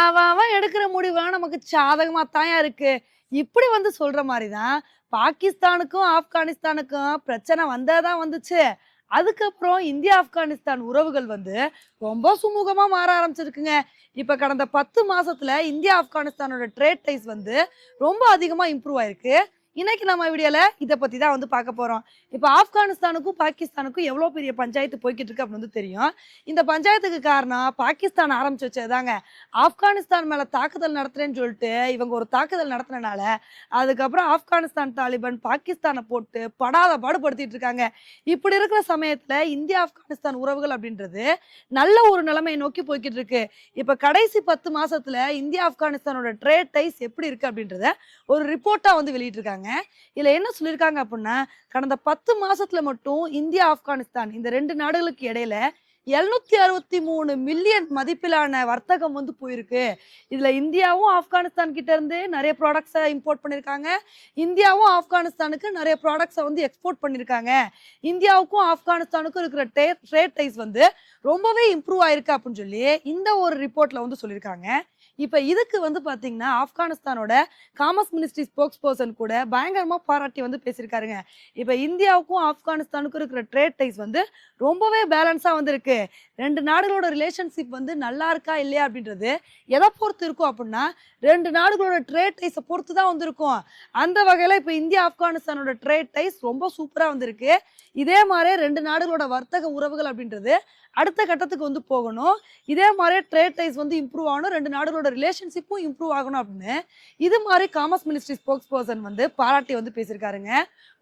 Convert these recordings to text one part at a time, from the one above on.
அவன் எடுக்கிற முடிவுலாம் நமக்கு சாதகமாக தான் இருக்கு. இப்படி வந்து சொல்ற மாதிரி தான் பாகிஸ்தானுக்கும் ஆப்கானிஸ்தானுக்கும் பிரச்சனை வந்ததான் வந்துச்சு. அதுக்கப்புறம் இந்தியா ஆப்கானிஸ்தான் உறவுகள் வந்து ரொம்ப சுமூகமா மாற ஆரம்பிச்சிருக்குங்க. இப்ப கடந்த பத்து மாசத்துல இந்தியா ஆப்கானிஸ்தானோட ட்ரேட் டைஸ் வந்து ரொம்ப அதிகமா இம்ப்ரூவ் ஆயிருக்கு. இன்னைக்கு நம்ம வீடியோல இதை பத்தி தான் வந்து பார்க்க போறோம். இப்போ ஆப்கானிஸ்தானுக்கும் பாகிஸ்தானுக்கும் எவ்வளோ பெரிய பஞ்சாயத்து போய்கிட்டு இருக்கு அப்படின்னு வந்து தெரியும். இந்த பஞ்சாயத்துக்கு காரணம் பாகிஸ்தான் ஆரம்பிச்சு வச்சதுதாங்க. ஆப்கானிஸ்தான் மேல தாக்குதல் நடத்துறேன்னு சொல்லிட்டு இவங்க ஒரு தாக்குதல் நடத்தினால அதுக்கப்புறம் ஆப்கானிஸ்தான் தாலிபான் பாகிஸ்தானை போட்டு படாத பாடுபடுத்திட்டு இருக்காங்க. இப்படி இருக்கிற சமயத்துல இந்தியா ஆப்கானிஸ்தான் உறவுகள் அப்படின்றது நல்ல ஒரு நிலைமையை நோக்கி போய்கிட்டு இருக்கு. இப்ப கடைசி பத்து மாசத்துல இந்தியா ஆப்கானிஸ்தானோட ட்ரேட் டைஸ் எப்படி இருக்கு அப்படின்றத ஒரு ரிப்போர்ட்டா வந்து வெளியிட்டிருக்காங்க. இதில் என்ன சொல்லியிருக்காங்க அப்படின்னா கடந்த பத்து மாசத்துல மட்டும் இந்தியா ஆப்கானிஸ்தான் இந்த ரெண்டு நாடுகளுக்கு இடையில எழுநூத்தி அறுபத்தி மூணு மில்லியன் மதிப்பிலான வர்த்தகம் வந்து போயிருக்கு. இதுல இந்தியாவும் ஆப்கானிஸ்தான் கிட்ட இருந்து நிறைய ப்ராடக்ட்ஸை இம்போர்ட் பண்ணியிருக்காங்க. இந்தியாவும் ஆப்கானிஸ்தானுக்கு நிறைய ப்ராடக்ட்ஸை வந்து எக்ஸ்போர்ட் பண்ணியிருக்காங்க. இந்தியாவுக்கும் ஆப்கானிஸ்தானுக்கும் இருக்கிற டே ட்ரேட் டைஸ் வந்து ரொம்பவே இம்ப்ரூவ் ஆயிருக்கு அப்படின்னு சொல்லி இந்த ஒரு ரிப்போர்ட்ல வந்து சொல்லியிருக்காங்க. இப்போ இதுக்கு வந்து பார்த்தீங்கன்னா ஆப்கானிஸ்தானோட காமர்ஸ் மினிஸ்ட்ரி ஸ்போக்ஸ் பர்சன் கூட பயங்கரமாக பாராட்டி வந்து பேசியிருக்காருங்க. இப்போ இந்தியாவுக்கும் ஆப்கானிஸ்தானுக்கும் இருக்கிற ட்ரேட் டைஸ் வந்து ரொம்பவே பேலன்ஸாக வந்து இருக்கு ரெண்டு நாடுகளோட ரிலேஷன்ஷிப் வந்து நல்லா இருக்கா இல்லையா அப்படின்றது எதை பொறுத்து இருக்கும் அப்படின்னா ரெண்டு நாடுகளோட ட்ரேட் டைஸை பொறுத்து தான் வந்து இருக்கும் அந்த வகையில் இப்போ இந்தியா ஆப்கானிஸ்தானோட ட்ரேட் டைஸ் ரொம்ப சூப்பராக வந்திருக்கு. இதே மாதிரி ரெண்டு நாடுகளோட வர்த்தக உறவுகள் அப்படின்றது அடுத்த கட்டத்துக்கு வந்து போகணும். இதே மாதிரி ட்ரேட் டைஸ் வந்து இம்ப்ரூவ் ஆகணும். ரெண்டு நாடுகளோட ரிலேஷன்ஷிப்பும் இம்ப்ரூவ் ஆகணும் அப்படின்னு இது மாதிரி காமர்ஸ் மினிஸ்ட்ரி ஸ்போக்ஸ் பர்சன் வந்து பாராட்டி வந்து பேசியிருக்காருங்க.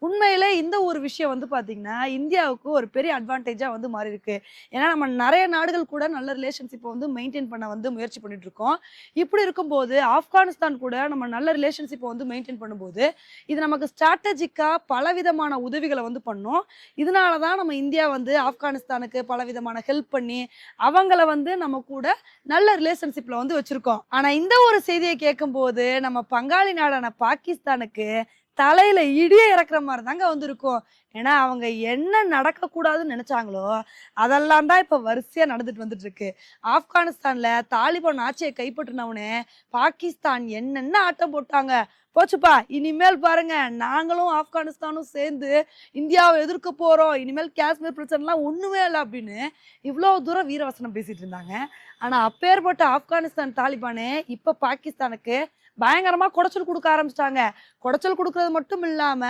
உண்மையிலே இந்த ஒரு விஷயம் வந்து பார்த்தீங்கன்னா இந்தியாவுக்கு ஒரு பெரிய அட்வான்டேஜாக வந்து மாறி இருக்கு ஏன்னா நம்ம நிறைய நாடுகள் கூட நல்ல ரிலேஷன்ஷிப்பை வந்து மெயின்டைன் பண்ண வந்து முயற்சி பண்ணிட்டு இருக்கோம் இப்படி இருக்கும்போது ஆப்கானிஸ்தான் கூட நம்ம நல்ல ரிலேஷன்ஷிப்பை வந்து மெயின்டைன் பண்ணும்போது இது நமக்கு ஸ்ட்ராட்டஜிக்காக பலவிதமான உதவிகளை வந்து பண்ணும். இதனால தான் நம்ம இந்தியா வந்து ஆப்கானிஸ்தானுக்கு பலவிதமான ஹெல்ப் பண்ணி அவங்கள வந்து நம்ம கூட நல்ல ரிலேஷன்ஷிப்பில் வந்து வச்சுருக்கோம். ஆனா இந்த ஒரு செய்தியை கேட்கும் போது நம்ம பங்காளி நாடான பாகிஸ்தானுக்கு தலையில இடிய இறக்குற மாதிரி தாங்க வந்திருக்கும். ஏன்னா அவங்க என்ன நடக்கக்கூடாதுன்னு நினைச்சாங்களோ அதெல்லாம் தான் இப்ப வரிசையா நடந்துட்டு வந்துட்டு இருக்கு ஆப்கானிஸ்தான்ல தாலிபான் ஆட்சியை கைப்பற்றினவனே பாகிஸ்தான் என்னென்ன ஆட்டம் போட்டாங்க? போச்சுப்பா இனிமேல் பாருங்க நாங்களும் ஆப்கானிஸ்தானும் சேர்ந்து இந்தியாவை எதிர்க்க போறோம். இனிமேல் காஷ்மீர் பிரச்சனைலாம் ஒண்ணுமே இல்லை அப்படின்னு இவ்வளோ தூரம் வீரவசனம் பேசிட்டு இருந்தாங்க. ஆனா அப்பேற்பட்ட ஆப்கானிஸ்தான் தாலிபானே இப்ப பாகிஸ்தானுக்கு பயங்கரமா குடைச்சல் கொடுக்க ஆரம்பிச்சிட்டாங்க. குடைச்சல் கொடுக்கறது மட்டும் இல்லாம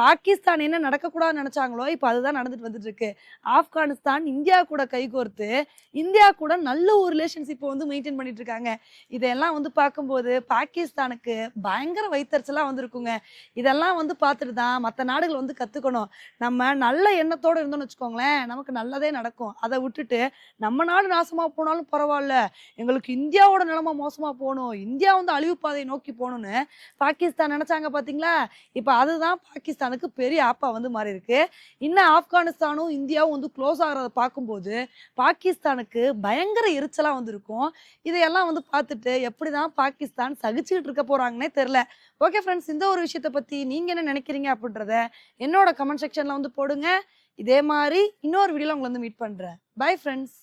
பாகிஸ்தான் என்ன நடக்கக்கூடாதுன்னு நினைச்சாங்களோ இப்போ அதுதான் நடந்துட்டு வந்துட்டு இருக்கு ஆப்கானிஸ்தான் இந்தியா கூட கைகோர்த்து இந்தியா கூட நல்ல ஒரு ரிலேஷன்ஷிப்பை வந்து மெயின்டைன் பண்ணிட்டு இருக்காங்க இதெல்லாம் வந்து பார்க்கும்போது பாகிஸ்தானுக்கு பயங்கர வைத்தறிச்சலாக வந்திருக்குங்க. இதெல்லாம் வந்து பார்த்துட்டு தான் மற்ற நாடுகள் வந்து கற்றுக்கணும் நம்ம நல்ல எண்ணத்தோடு இருந்தோம்னு வச்சுக்கோங்களேன் நமக்கு நல்லதே நடக்கும். அதை விட்டுட்டு நம்ம நாடு நாசமாக போனாலும் பரவாயில்ல. எங்களுக்கு இந்தியாவோட நிலைமை மோசமாக போகணும். இந்தியா வந்து அழிவு பாதை நோக்கி போகணும்னு பாகிஸ்தான் நினச்சாங்க பார்த்தீங்களா இப்போ அதுதான் பாகிஸ்தானுக்கு பெரிய ஆப்பா வந்து மாறி இருக்கு இன்னும் ஆப்கானிஸ்தானும் இந்தியாவும் வந்து க்ளோஸ் ஆகிறத பார்க்கும்போது பாகிஸ்தானுக்கு பயங்கர எரிச்சலாக வந்திருக்கும். இதையெல்லாம் வந்து பார்த்துட்டு எப்படி தான் பாகிஸ்தான் சகிச்சுக்கிட்டு இருக்க போகிறாங்கன்னே தெரில ஓகே ஃப்ரெண்ட்ஸ் இந்த ஒரு விஷயத்தை பற்றி நீங்கள் என்ன நினைக்கிறீங்க அப்படின்றத என்னோட கமெண்ட் செக்ஷனில் வந்து போடுங்க. இதே மாதிரி இன்னொரு வீடியோவில் உங்களை வந்து மீட் பண்ணுறேன் பை ஃப்ரெண்ட்ஸ்